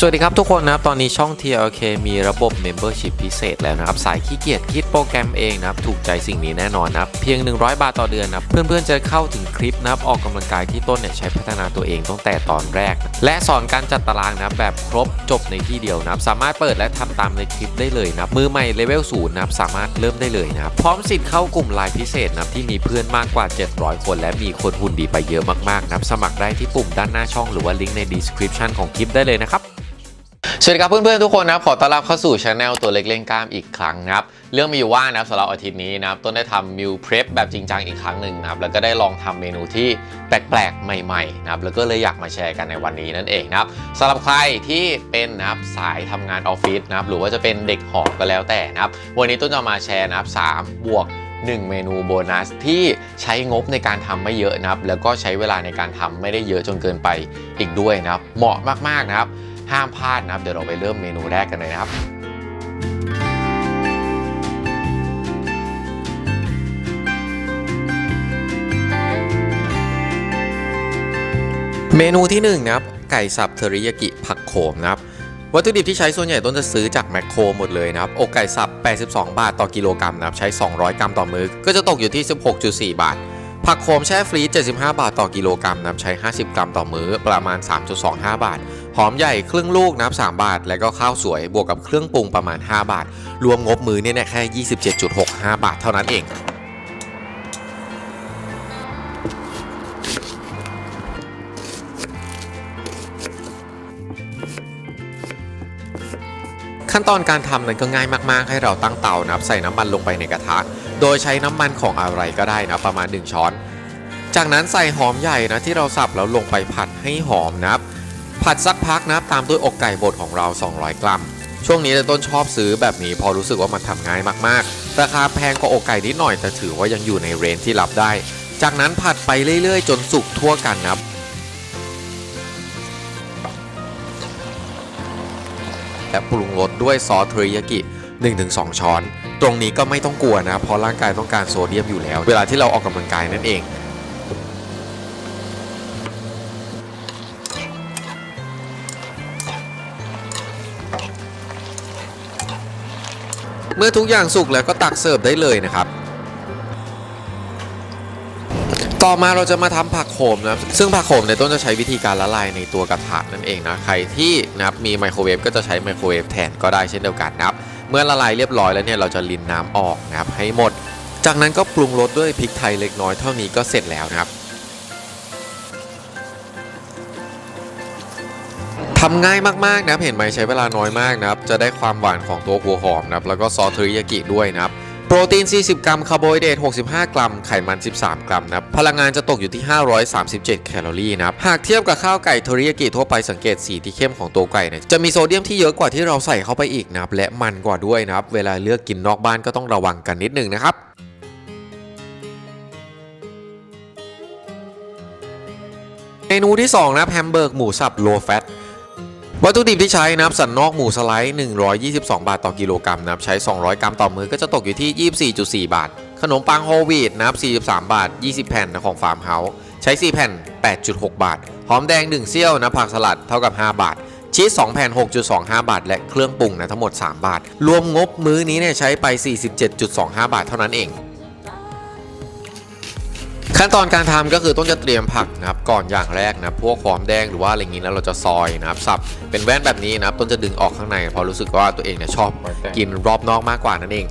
สวัสดีครับทุกคนนะครับ ตอนนี้ช่อง TLK มีระบบ Membership พิเศษแล้วนะครับ สายขี้เกียจคิดโปรแกรมเองนะครับ ถูกใจสิ่งนี้แน่นอนนะครับ เพียง 100 บาทต่อเดือนนะครับ เพื่อนๆจะเข้าถึงคลิปนะครับ ออกกำลังกายที่ต้นเนี่ยใช้พัฒนาตัวเองตั้งแต่ตอนแรก และสอนการจัดตารางนะครับ แบบครบจบในที่เดียวนะครับ สามารถเปิดและทำตามในคลิปได้เลยนะครับ มือใหม่เลเวลศูนย์นะครับ สามารถเริ่มได้เลยนะครับ พร้อมสิทธิ์เข้ากลุ่มไลน์พิเศษนะครับ ที่มีเพื่อนมากกว่า 700 คน และมีคนหุ่นดีไปเยอะมากๆนะครับ สมัครได้ที่ปุ่มด้านหน้าช่องหรือว่าลิงก์ใน description ของคลิปได้เลยนะครับ สวัสดีครับเพื่อนๆทุกคนนะขอต้อนรับเข้าสู่ช anel ตัวเล็กเล่นกล้ามอีกครั้งนะครับเรื่องมีอยู่ว่านะสำหรับอาทิตย์นี้นะครับต้นได้ทำมิลเพร p แบบจริงจังอีกครั้งหนึ่งนะครับแล้วก็ได้ลองทำเมนูที่แปลกๆ ใหม่ๆนะครับแล้วก็เลยอยากมาแชร์กันในวันนี้นั่นเองนะครับสำหรับใครที่เป็นนะครับสายทำงานออฟฟิศนะครับหรือว่าจะเป็นเด็กหอก็แล้วแต่นะครับวันนี้ต้นจะมาแชร์นะครับ3บวก1 เมนูโบนัสที่ใช้งบในการทำไม่เยอะนะครับแล้วก็ใช้เวลาในการทำไม่ได้เยอะจนเกินไปอีกด้วยนะครับเหมาะมากๆนะครับ ห้ามพลาดนะครับ เดี๋ยวเราไปเริ่มเมนูแรกกันเลยนะครับเมนูที่1นนะครับไก่สับเทอริยากิผักโขมนะครับวัตถุดิบที่ใช้ส่วนใหญ่ต้นจะซื้อจากแมคโครหมดเลยนะครับอกไก่สับ 82 บาทต่อกิโลกรัมนะครับใช้ 200 กรัมต่อมื้อก็จะตกอยู่ที่ 16.4 บาท ผักโขมแช่ฟรีซ75 บาทต่อกิโลกรัมนะครับใช้ 50 กรัมต่อมื้อประมาณ 3.25 บาท หอมใหญ่ครึ่งลูกนะครับ3บาท แล้วก็ข้าวสวยบวกกับเครื่องปรุงประมาณ 5 บาท รวมงบมือเนี่ยแค่ 27.65 บาทเท่านั้นเองขั้นตอนการทำนั้นก็ง่ายมาก ๆ ให้เราตั้งเตานะครับใส่น้ำมันลงไปในกระทะ โดยใช้น้ำมันของอะไรก็ได้นะประมาณ 1 ช้อน จากนั้นใส่หอมใหญ่นะที่เราสับแล้วลงไปผัดให้หอมนะ ผัดสักพักนะตามด้วยอกไก่บดของเรา 200 กรัม ช่วงนี้ต้นชอบซื้อแบบนี้พอรู้สึกว่ามันทำง่ายมากๆ ราคาแพงกว่าอกไก่นิดหน่อยแต่ถือว่ายังอยู่ในเรนจ์ที่รับได้ จากนั้นผัดไปเรื่อยๆ จนสุกทั่วกันนะครับและปรุงรสด้วยซอสเทอริยากิ 1-2 ช้อน ตรงนี้ก็ไม่ต้องกลัวนะ เพราะร่างกายต้องการโซเดียมอยู่แล้ว เวลาที่เราออกกำลังกายนั่นเอง เมื่อทุกอย่างสุกแล้วก็ตักเสิร์ฟได้เลยนะครับ ต่อมาเราจะมาทำผักโขมนะครับซึ่งผักโขมในยต้นจะใช้วิธีการละลายในตัวกระทะนั่นเองนะใครที่นะครับมีไมโครเวฟก็จะใช้ไมโครเวฟแทนก็ได้เช่นเดียวกันนะครับเมื่อละลายเรียบร้อยแล้วเนี่ยเราจะรินน้ำออกนะครับให้หมด จากนั้นก็ปรุงรสด้วยพริกไทยเล็กน้อยเท่านี้ก็เสร็จแล้วนะครับ ทำง่ายมากๆนะครับเห็นไหมใช้เวลาน้อยมากนะครับจะได้ความหวานของตัวหัวหอมนะครับแล้วก็ซอสเทอริยากิด้วยนะครับโปรตีน 40 กรัม คาร์โบไฮเดรต 65 กรัม ไขมัน 13 กรัมนะครับ พลังงานจะตกอยู่ที่ 537 แคลอรี่นะครับ หากเทียบกับข้าวไก่เทริยากิทั่วไปสังเกตสีที่เข้มของตัวไก่เนี่ย จะมีโซเดียมที่เยอะกว่าที่เราใส่เข้าไปอีกนะครับ และมันกว่าด้วยนะครับ เวลาเลือกกินนอกบ้านก็ต้องระวังกันนิดนึงนะครับเมนูที่2นะแฮมเบอร์กหมูสับโลแฟต วัตถุดิบที่ใช้นะครับสันนอกหมูสไลด์ 122 บาทต่อกิโลกรัมนะครับใช้ 200 กรัมต่อมือก็จะตกอยู่ที่ 24.4 บาท ขนมปังโฮวีตนะครับ43 บาท 20 แผ่นของฟาร์มเฮาส์ใช้ 4 แผ่น 8.6 บาท หอมแดง 1 เซี่ยวนะผักสลัดเท่ากับ 5 บาท ชีส 2 แผ่น 6.25 บาท และเครื่องปรุงนะทั้งหมด 3 บาท รวมงบมื้อนี้เนี่ยใช้ไป 47.25 บาทเท่านั้นเอง ขั้นตอนการทำก็คือต้นจะเตรียมผักนะครับก่อนอย่างแรกนะพวกหอมแดงหรือว่าอะไรอย่างนี้แล้วเราจะซอยนะครับสับเป็นแว่นแบบนี้นะครับต้นจะดึงออกข้างในเพราะรู้สึกว่าตัวเองเนี่ยชอบกินรอบนอกมากกว่านั่นเอง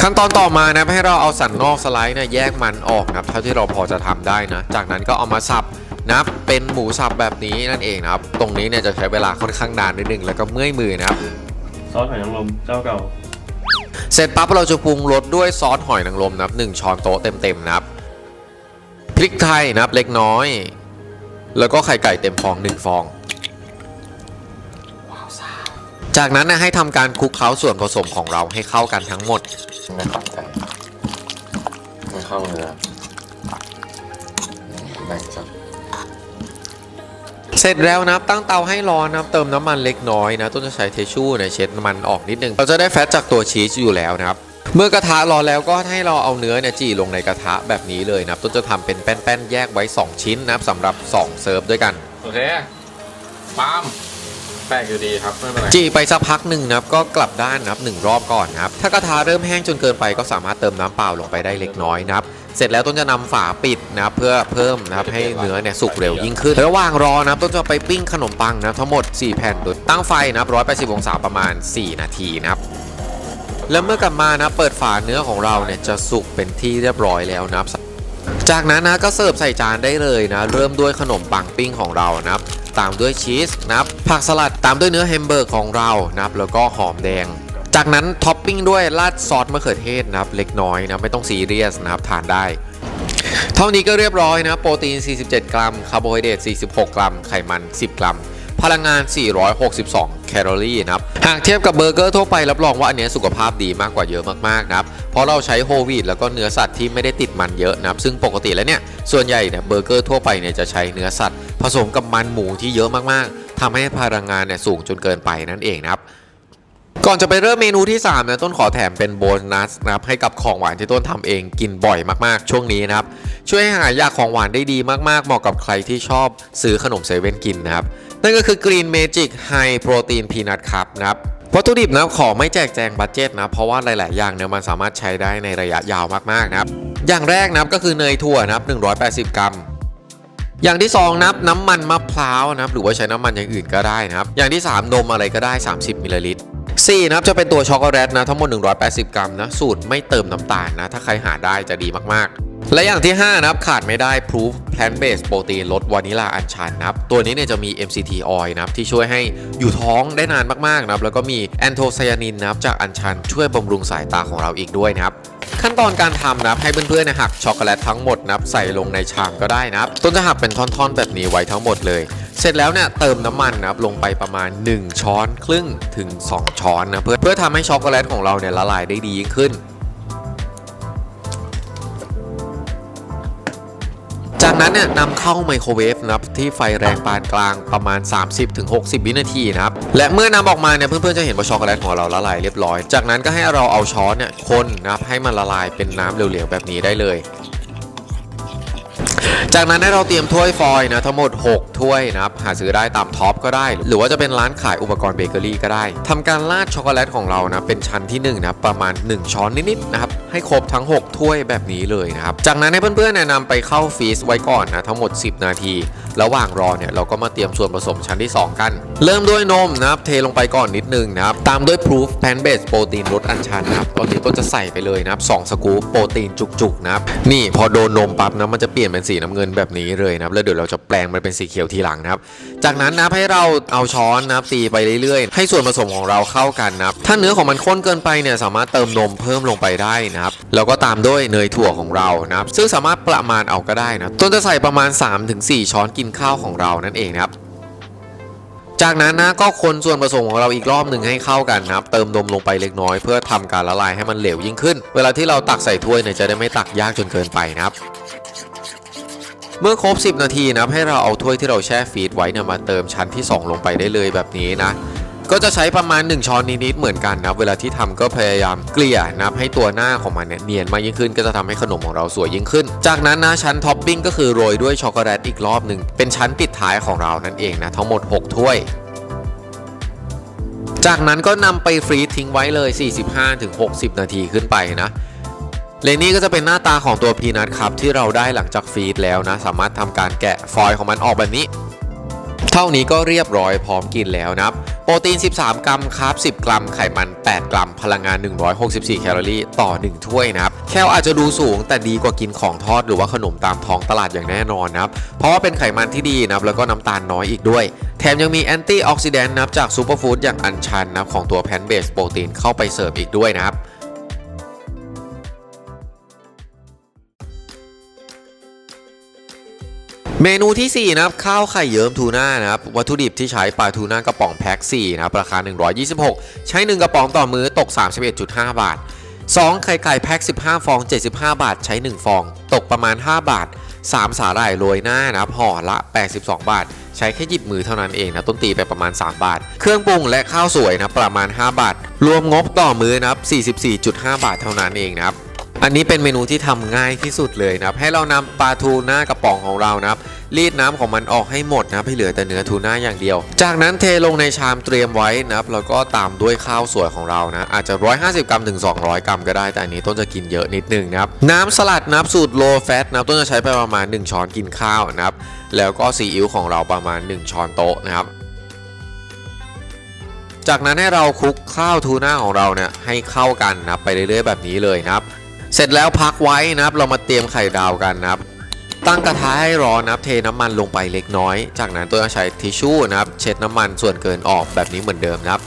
ขั้นตอนต่อมานะให้เราเอาสันนอกสไลด์เนี่ยแยกมันออกนะครับเท่าที่เราพอจะทำได้นะจากนั้นก็เอามาสับนะเป็นหมูสับแบบนี้นั่นเองนะครับตรงนี้เนี่ยจะใช้เวลาค่อนข้างนานนิดนึงแล้วก็เมื่อยมือนะครับซอสหอยนางรมเจ้าเก่า เสร็จปั๊บเราจะปรุงรสด้วยซอสหอยนางรมนะครับ1ช้อนโต๊ะเต็มๆนะครับพริกไทยนะครับเล็กน้อย แล้วก็ไข่ไก่เต็มฟอง1ฟองจากนั้นนะให้ทำการคลุกเคล้าส่วนผสมของเราให้เข้ากันทั้งหมดไม่เข้าใจไม่เข้าเนื้อแบ่งสัก เสร็จแล้วนะครับตั้งเตาให้ร้อนนะครับเติมน้ำมันเล็กน้อยนะต้นจะใช้เทชชู่เนี่ยเช็ดน้ำมันออกนิดนึงเราจะได้แฟตจากตัวชีสอยู่แล้วนะครับเมื่อกระทะร้อนแล้วก็ให้เราเอาเนื้อเนี่ยจี่ลงในกระทะแบบนี้เลยนะครับต้นจะทำเป็นแป้นๆแยกไว้ 2 ชิ้นนะครับสำหรับ 2 เซิร์ฟด้วยกันโอเคปั๊มแปลกอยู่ดีครับไม่เป็นไรจีไปสักพักหนึ่งนะครับก็กลับด้านนะครับหนึ่งรอบก่อนนะครับถ้ากระทะเริ่มแห้งจนเกินไปก็สามารถเติมน้ำเปล่าลงไปได้เล็กน้อยนะครับ เสร็จแล้วต้นจะนำฝาปิดนะครับเพื่อเพิ่มนะครับให้เนื้อเนี่ยสุกเร็วยิ่งขึ้นระหว่างรอนะครับต้นจะไปปิ้งขนมปังนะครับทั้งหมด 4 แผ่นโดยตั้งไฟนะครับ180องศาประมาณ 4 นาทีนะครับแล้วเมื่อกลับมานะเปิดฝาเนื้อของเราเนี่ยจะสุกเป็นที่เรียบร้อยแล้วนะครับ จากนั้นนะก็เสิร์ฟใส่จานได้เลยนะ เริ่มด้วยขนมปังปิ้งของเรานะครับ ตามด้วยชีสนะครับผักสลัดตามด้วยเนื้อแฮมเบอร์กของเรานะครับแล้วก็หอมแดง จากนั้นท็อปปิ้งด้วยราดซอสมะเขือเทศนะครับเล็กน้อยนะไม่ต้องซีเรียสนะครับทานได้ เท่านี้ก็เรียบร้อยนะโปรตีน 47 กรัมคาร์โบไฮเดรต46 กรัม ไขมัน 10 กรัม พลังงาน 462 แคลอรี่นะครับหากเทียบกับเบอร์เกอร์ทั่วไปรับรองว่าอันนี้สุขภาพดีมากกว่าเยอะมากๆนะครับเพราะเราใช้โฮวีตแล้วก็เนื้อสัตว์ที่ไม่ได้ติดมันเยอะนะครับซึ่งปกติแล้วเนี่ยส่วนใหญ่เนี่ยเบอร์เกอร์ทั่วไปเนี่ยจะใช้เนื้อสัตว์ ผสมกับมันหมูที่เยอะมากๆทำให้พลังงานเนี่ยสูงจนเกินไปนั่นเองนะครับ ก่อนจะไปเริ่มเมนูที่ 3 นะต้นขอแถมเป็นโบนัสนะครับให้กับของหวานที่ต้นทำเองกินบ่อยมากๆ ช่วงนี้นะครับ ช่วยให้หายากของหวานได้ดีมากๆ เหมาะกับใครที่ชอบซื้อขนมเซเว่นกินนะครับ นั่นก็คือ Green Magic High Protein Peanut Cup นะครับวัตถุดิบนะขอไม่แจกแจงบัตเจ็ตนะเพราะว่าหลายๆ อย่างเนี่ยมันสามารถใช้ได้ในระยะยาวมากๆนะครับ อย่างแรกนะครับก็คือเนยถั่วนะครับ180 กรัมอย่างที่2นับน้ำมันมะพร้าวนะครับหรือว่าใช้น้ำมันอย่างอื่นก็ได้นะครับ อย่างที่ 3 นมอะไรก็ได้ 30มิลลิลิตร 4นะครับจะเป็นตัวช็อกโกแลตนะทั้งหมด 180 กรัมนะสูตรไม่เติมน้ำตาลนะถ้าใครหาได้จะดีมากๆและอย่างที่ 5 นะครับ ขาดไม่ได้ Proof Plant Based Protein ลดวานิลาอัญชันนะครับ ตัวนี้เนี่ยจะมี MCT oil นะครับ ที่ช่วยให้อยู่ท้องได้นานมากๆนะครับ แล้วก็มีแอนโทไซยานินนะครับ จากอัญชันช่วยบำรุงสายตาของเราอีกด้วยนะครับ ขั้นตอนการทำนะครับ ให้เพื่อนๆนยหักช็อกโกแลตทั้งหมดนะครับ ใส่ลงในชามก็ได้นะครับ ต้นจะหักเป็นท่อนๆ แบบนี้ไว้ทั้งหมดเลย เสร็จแล้วเนี่ยเติมน้ำมันนะครับลงไปประมาณ 1 ช้อนครึ่งถึง 2 ช้อนนะเพื่อเพื่อทำให้ช็อกโกแลตของเราเนี่ยละลายได้ดียิ่งขึ้น จากนั้นเนี่ยนำเข้าไมโครเวฟนะครับที่ไฟแรงปานกลางประมาณ 30-60 วินาทีนะครับและเมื่อนำออกมาเนี่ยเพื่อนๆจะเห็นว่าช็อกโกแลตของเราละลายเรียบร้อย จากนั้นก็ให้เราเอาช้อนเนี่ยคนนะครับให้มันละลายเป็นน้ำเหลวๆแบบนี้ได้เลย จากนั้นให้เราเตรียมถ้วยฟอยล์นะทั้งหมด 6 ถ้วยนะครับหาซื้อได้ตามท็อปก็ได้ หรือว่าจะเป็นร้านขายอุปกรณ์เบเกอรี่ก็ได้ทำการราดช็อกโกแลตของเรานะเป็นชั้นที่1นะครับประมาณ 1 ช้อนนิดๆนะครับให้ครบทั้ง 6 ถ้วยแบบนี้เลยนะครับจากนั้นให้เพื่อนๆเนี่ยนำไปเข้าฟรีซไว้ก่อนนะทั้งหมด 10 นาที ระหว่างรอเนี่ยเราก็มาเตรียมส่วนผสมชั้นที่ 2 กัน เริ่มด้วยนมนะครับเทลงไปก่อนนิดนึงนะครับตามด้วย proof plant based protein ลดอัญชันนะครับตอนนี้ต้นจะใส่ไปเลยนะครับ2สกู๊ปโปรตีนจุกๆนะครับนี่พอโดนนมปั๊บนะมันจะเปลี่ยนเป็นสีน้ำเงินแบบนี้เลยนะครับแล้วเดี๋ยวเราจะแปลงมันเป็นสีเขียวทีหลังนะครับ จากนั้นนะให้เราเอาช้อนนะครับตีไปเรื่อยๆ ให้ส่วนผสมของเราเข้ากันนะครับถ้าเนื้อของมันข้นเกินไปเนี่ยสามารถเติมนมเพิ่มลงไปได้นะครับแล้วก็ตามด้วยเนยถั่วของเรานะครับซึ่งสามารถประมาณเอาก็ได้นะต้นจะใส่ประมาณ 3-4 ช้อนกินข้าวของเรานั่นเองนะครับจากนั้นนะก็คนส่วนผสมของเราอีกรอบหนึ่งให้เข้ากันนะครับเติมนมลงไปเล็กน้อยเพื่อทำการละลายให้มันเหลวยิ่งขึ้น เวลาที่เราตักใส่ถ้วยเนี่ยจะได้ไม่ตักยากจนเกินไปนะครับ เมื่อครบ 10 นาทีนะให้เราเอาถ้วยที่เราแช่ฟรีซไว้เนี่ยมาเติมชั้นที่ 2 ลงไปได้เลยแบบนี้นะ ก็จะใช้ประมาณ 1 ช้อนนิดๆเหมือนกันนะเวลาที่ทำก็พยายามเกลี่ยนะให้ตัวหน้าของมันเนี่ยเนียนมากยิ่งขึ้น ก็จะทำให้ขนมของเราสวยยิ่งขึ้น จากนั้นนะชั้นท็อปปิ้งก็คือโรยด้วยช็อกโกแลตอีกรอบหนึ่งเป็นชั้นปิดท้ายของเรานั่นเองนะทั้งหมด 6 ถ้วยจากนั้นก็นำไปฟรีซทิ้งไว้เลย 45-60 นาทีขึ้นไปนะ เลนี่ก็จะเป็นหน้าตาของตัวพีนัทครับที่เราได้หลังจากฟีดแล้วนะ สามารถทำการแกะฟอยล์ของมันออกแบบนี้ เท่านี้ก็เรียบร้อยพร้อมกินแล้วนะครับโปรตีน 13 กรัมคาร์บ10 กรัม ไขมัน 8 กรัม พลังงาน 164 แคลอรี่ ต่อ 1 ถ้วยนะครับ แคลอาจจะดูสูงแต่ดีกว่ากินของทอดหรือว่าขนมตามท้องตลาดอย่างแน่นอนนะครับ เพราะว่าเป็นไขมันที่ดีนะครับ แล้วก็น้ำตาลน้อยอีกด้วย แถมยังมีแอนตี้ออกซิแดนต์นะครับจากซูเปอร์ฟู้ดอย่างอัญชันนะครับของตัวแพนเบสโปรตีนเข้าไปเสร์ฟอีกด้วยนะครับ เมนูที่ 4 นะครับ ข้าวไข่เยิ้มทูน่านะครับวัตถุดิบที่ใช้ปลาทูน่ากระป๋องแพ็ค4นะครับราคา 126 ใช้ 1 กระป๋องต่อมื้อตก 31.5 บาท 2 ไข่ไก่แพ็ค15 ฟอง 75 บาท ใช้ 1 ฟอง ตกประมาณ 5 บาท 3 สาหร่ายโรยหน้านะครับห่อละ 82 บาท ใช้แค่หยิบมือเท่านั้นเองนะต้นตีไปประมาณ 3 บาท เครื่องปรุงและข้าวสวยนะประมาณ 5 บาท รวมงบต่อมื้อนะครับ44.5 บาทเท่านั้นเองนะครับ อันนี้เป็นเมนูที่ทำง่ายที่สุดเลยนะครับให้เรานำปลาทูน่ากระป๋องของเรานะครับรีดน้ำของมันออกให้หมดนะครับให้เหลือแต่เนื้อทูน่าอย่างเดียว จากนั้นเทลงในชามเตรียมไว้นะครับแล้วก็ตามด้วยข้าวสวยของเรานะอาจจะ 150 กรัมถึง 200 กรัมก็ได้แต่อันนี้ต้นจะกินเยอะนิดนึงนะครับน้ำสลัดน้ำสูตร low fat นะครับต้นจะใช้ไปประมาณ 1 ช้อนกินข้าวนะครับแล้วก็ซีอิ๊วของเราประมาณ 1 ช้อนโต๊ะนะครับจากนั้นให้เราคลุกข้าวทูน่าของเราเนี่ยให้เข้ากันนะไปเรื่อยๆแบบนี้เลยนะครับ เสร็จแล้วพักไว้นะครับ เรามาเตรียมไข่ดาวกันนะครับ ตั้งกระทะให้ร้อนนะครับเทน้ำมันลงไปเล็กน้อย จากนั้นตัวจะใช้ทิชชู่นะครับ เช็ดน้ำมันส่วนเกินออกแบบนี้เหมือนเดิมนะครับ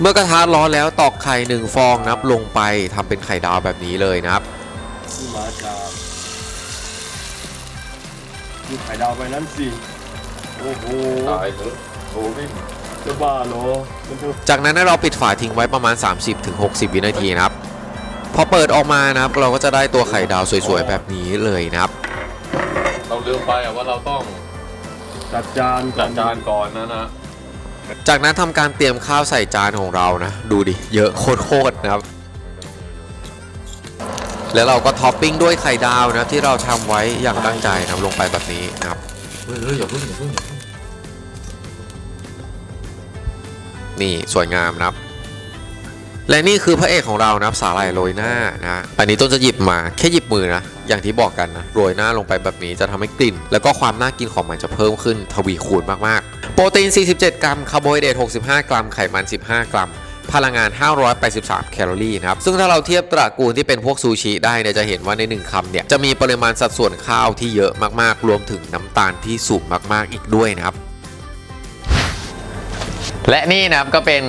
เมื่อกระทะร้อนแล้วตอกไข่หนึ่งฟองนะครับลงไปทำเป็นไข่ดาวแบบนี้เลยนะครับที่มาจากดูไข่ดาวไปนั้นสิโอ้โหตายเถอะโอ้ไม่จะบ้าเหรอมันจะจากนั้นให้เราปิดฝาทิ้งไว้ประมาณ 30-60 วินาทีนะครับ พอเปิดออกมานะครับ เราก็จะได้ตัวไข่ดาวสวยๆแบบนี้เลยนะครับ เราลืมไปอะว่าเราต้องจัดจานก่อจัดจานก่อนนะนะจากนั้นทำการเตรียมข้าวใส่จานของเรานะ ดูดิ เยอะโคตรๆนะครับ แล้วเราก็ท็อปปิ้งด้วยไข่ดาวนะครับที่เราทำไว้อย่างตั้งใจนะครับลงไปแบบนี้นะครับเฮ้ยเฮ้ยอย่าเพิ่งอย่าเพิ่งอย่าเพิ่งนี่สวยงามนะครับ และนี่คือพระเอกของเรานะครับสาหร่ายโรยหน้านะอันนี้ต้นจะหยิบมาแค่หยิบมือนะอย่างที่บอกกันนะโรยหน้าลงไปแบบนี้จะทำให้กลิ่น แล้วก็ความน่ากินของมันจะเพิ่มขึ้นทวีคูณมากๆ โปรตีน 47 กรัมคาร์โบไฮเดรต65 กรัมไขมัน 15 กรัมพลังงาน 583 แคลอรี่นะครับ ซึ่งถ้าเราเทียบตระกูลที่เป็นพวกซูชิได้เนี่ยจะเห็นว่าใน 1คำเนี่ย จะมีปริมาณสัดส่วนข้าวที่เยอะมากๆ รวมถึงน้ำตาลที่สูงมากๆอีกด้วยนะครับ และนี่นะครับก็เป็น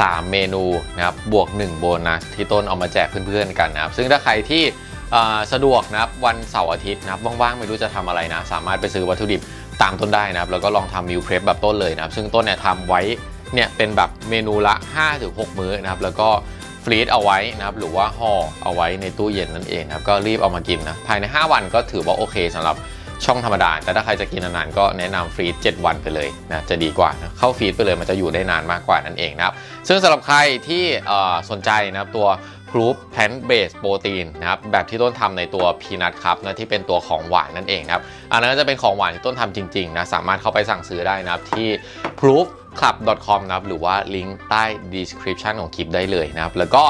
3 เมนูนะครับบวก 1 โบนัสที่ต้นเอามาแจกเพื่อนๆกันนะครับซึ่งถ้าใครที่สะดวกนะครับวันเสาร์อาทิตย์นะครับว่างๆไม่รู้จะทำอะไรนะ สามารถไปซื้อวัตถุดิบตามต้นได้นะครับแล้วก็ลองทำมิลเพรสแบบต้นเลยนะครับซึ่งต้นเนี่ยทำไว้เนี่ยเป็นแบบเมนูละ 5-6 มื้อนะครับแล้วก็ฟรีซเอาไว้นะครับหรือว่าห่อเอาไว้ในตู้เย็นนั่นเองนะครับก็รีบเอามากินนะภายใน 5 วันก็ถือว่าโอเคสำหรับ ช่องธรรมดา แต่ถ้าใครจะกินนานๆก็แนะนำฟรีซ7วันไปเลยนะจะดีกว่านะเข้าฟรีซไปเลยมันจะอยู่ได้นานมากกว่านั่นเองนะครับซึ่งสำหรับใครที่สนใจนะครับตัว Proof Plant Based Protein นะครับแบบที่ต้นทำในตัว Peanut ครับนะที่เป็นตัวของหวานนั่นเองนะครับอันนั้นจะเป็นของหวานที่ต้นทำจริงๆนะสามารถเข้าไปสั่งซื้อได้นะครับที่ proofclub.com นะครับหรือว่าลิงก์ใต้ description ของคลิปได้เลยนะครับแล้วก็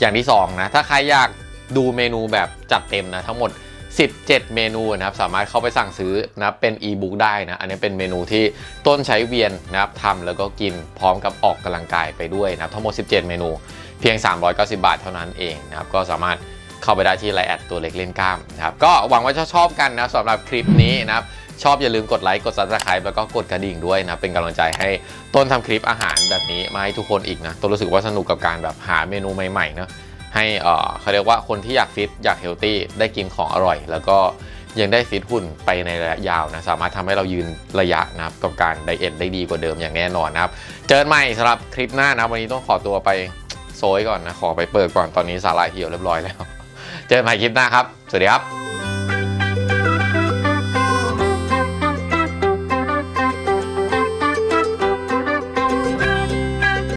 อย่างที่สองนะถ้าใครอยากดูเมนูแบบจัดเต็มนะทั้งหมด 17 เมนูนะครับสามารถเข้าไปสั่งซื้อนะครับเป็นอีบุ๊กได้นะอันนี้เป็นเมนูที่ต้นใช้เวียนนะครับทำแล้วก็กินพร้อมกับออกกำลังกายไปด้วยนะครับทั้งหมด 17 เมนูเพียง 390 บาทเท่านั้นเองนะครับก็สามารถเข้าไปได้ที่ไลน์แอดตัวเล็กเล่นกล้ามนะครับก็หวังว่าจะชอบกันนะสำหรับคลิปนี้นะครับชอบอย่าลืมกดไลค์กด subscribe แล้วก็กดกระดิ่งด้วยนะเป็นกำลังใจให้ต้นทำคลิปอาหารแบบนี้มาให้ทุกคนอีกนะต้นรู้สึกว่าสนุกกับการแบบหาเมนูใหม่ๆเนอะ ให้เขาเรียกว่าคนที่อยากฟิตอยากเฮลตี้ได้กินของอร่อย แล้วก็ยังได้ฟิตหุ่นไปในระยะยาวนะสามารถทำให้เรายืนระยะนะครับกับการไดเอทได้ดีกว่าเดิมอย่างแน่นอนนะครับ เจอกันใหม่สำหรับคลิปหน้านะวันนี้ต้องขอตัวไปโซยก่อนนะขอไปเปิดก่อนตอนนี้สาระเหี่ยวเรียบร้อยแล้ว เจอกันใหม่คลิปหน้าครับ สวัสดีครับ